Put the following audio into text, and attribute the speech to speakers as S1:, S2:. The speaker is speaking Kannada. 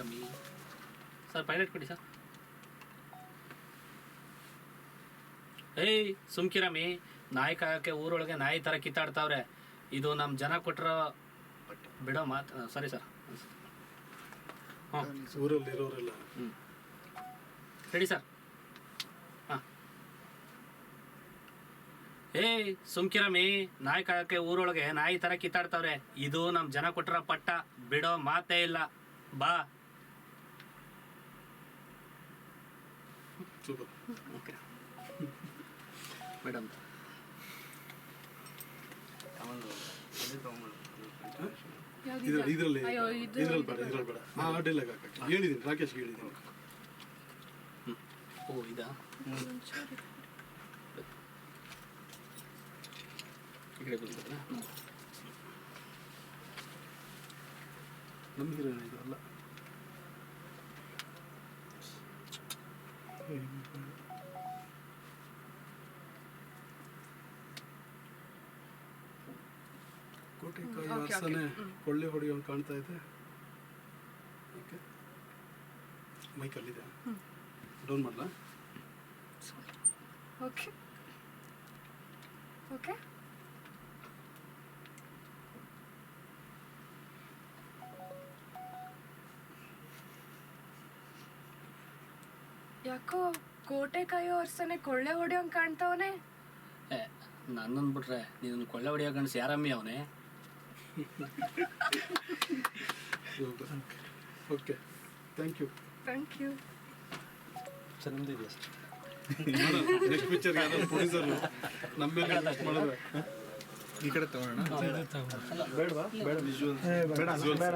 S1: ಸುಮ್ಕಿರಮ್ಮಿ ಸರ್ ಪೈಲಟ್ ಕೊಡಿ ಸರ್. ಏಯ್ ಸುಮ್ಕಿರಮ್ಮಿ ನಾಯಿ ಕಾಯಕ್ಕೆ ಊರೊಳಗೆ ನಾಯಿ ಥರ ಕಿತ್ತಾಡ್ತಾವ್ರೆ. ಇದು ನಮ್ಮ ಜನ ಕೊಟ್ಟಿರೋ ಬಿಡೋ ಮಾತು ಸರಿ ಸರ್. ಹಾಂ
S2: ಊರಲ್ಲಿ ಇರೋರೆಲ್ಲ
S1: ಹ್ಞೂ ರೆಡಿ ಸರ್. ಹಾಂ. ಏಯ್ ಸುಮ್ಕಿರಮ್ಮಿ ನಾಯಿ ಕಾಯಕ್ಕೆ ಊರೊಳಗೆ ನಾಯಿ ಥರ ಕಿತ್ತಾಡ್ತಾವ್ರೆ. ಇದು ನಮ್ಮ ಜನ ಕೊಟ್ಟಿರೋ ಪಟ್ಟ. ಬಿಡೋ ಮಾತೇ ಇಲ್ಲ. ಬಾ.
S2: Super
S1: okay. ಮೇಡಮ್.
S2: ಇದ್ರ ಇದರಲ್ಲಿ
S3: ಅಯ್ಯೋ, ಇದು-
S2: ಇದ್ರಲ್ಲಿ ಬೇಡ ಇದ್ರಲ್ಲಿ ಬೇಡ ಆ ಅಡ್ಡಿಲ್ಲ ಹೇಳಿದ್ದೀನಿ ರಾಕೇಶ್ ಹೇಳಿದ್ದೀನಿ.
S1: ಓ ಇದಾ? ಈ
S2: ಹೀರೋಯಿನ್ ಇದು ಅಲ್ಲ ಕೋಟೆಕಾಯಿ
S3: Okay, okay.
S2: ವಾಸನೆ. ಕೊಳ್ಳೆ ಹೊಡೆಯೋಂಗೆ ಕಾಣ್ತಾ ಇದೆ. ಓಕೆ. ಮೈಕಲ್ಲಿದೆ. ಡೌನ್ ಮಾಡಲಾ?
S3: ಓಕೆ. ಓಕೆ. ಯಾಕೋ ಕೋಟೆ ಕಾಯೋ ಅರ್ಸನೆ ಕೊಳ್ಳೆ ಹೊಡೆಯೋಂಗ್ ಕಾಣ್ತಾವನೆ?
S1: ಏ ನನ್ನನ್ನು ಬಿಟ್ರೆ ನೀನು ಕೊಳ್ಳೆ ಹೊಡಿಯೋ ಗಂಡಸ ಯಾರಮ್ಮಿ ಅವನೆ?
S2: Okay thank you
S3: thank you
S4: ನಮ್ದು
S2: ನೆಕ್ಸ್ಟ್ ಪಿಕ್ಚರ್ ಯಾರು ಪ್ರೊಡ್ಯೂಸರ್ ನಮ್ಮ ಮೇಲೆ invest ಮಾಡಿದ್ರೆ.
S4: ಈ ಕಡೆ ತಗೋಣ
S2: ಬೇಡವಾ? ಬೇಡ. ವಿಜುವಲ್ ಬೇಡ.